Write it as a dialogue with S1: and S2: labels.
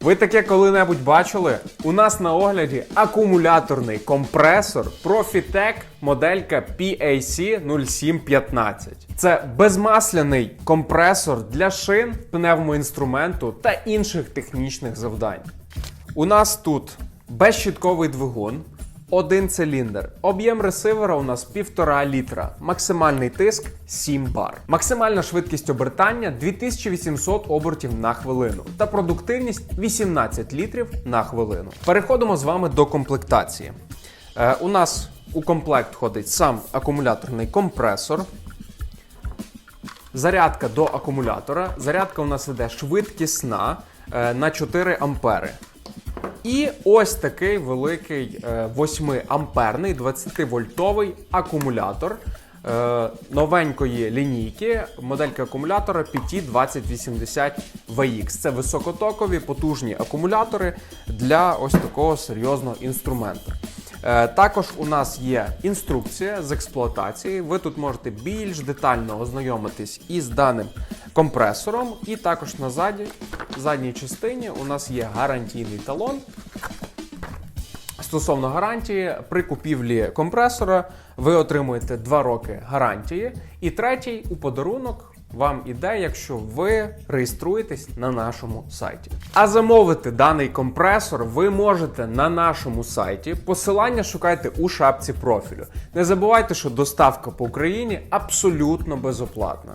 S1: Ви таке коли-небудь бачили? У нас на огляді акумуляторний компресор Profitec моделька PAC 0715. Це безмасляний компресор для шин, пневмоінструменту та інших технічних завдань. У нас тут безщітковий двигун, один циліндр. Об'єм ресивера у нас 1,5 літра. Максимальний тиск 7 бар. Максимальна швидкість обертання 2800 обертів на хвилину. Та продуктивність 18 літрів на хвилину. Переходимо з вами до комплектації. Е, у нас у комплект входить сам акумуляторний компресор. Зарядка до акумулятора. Зарядка у нас іде швидкісна е, на 4 ампери. І ось такий великий 8 амперний 20-вольтовий акумулятор е, новенької лінійки, моделька акумулятора PT2080 VX. Це високотокові потужні акумулятори для ось такого серйозного інструменту. Е, Також у нас є інструкція з експлуатації. Ви тут можете більш детально ознайомитись із даним компресором. І також на заді, задній частині у нас є гарантійний талон. Стосовно гарантії, при купівлі компресора ви отримуєте 2 роки гарантії, і третій у подарунок вам іде, якщо ви реєструєтесь на нашому сайті. А замовити даний компресор ви можете на нашому сайті. Посилання шукайте у шапці профілю. Не забувайте, що доставка по Україні абсолютно безоплатна.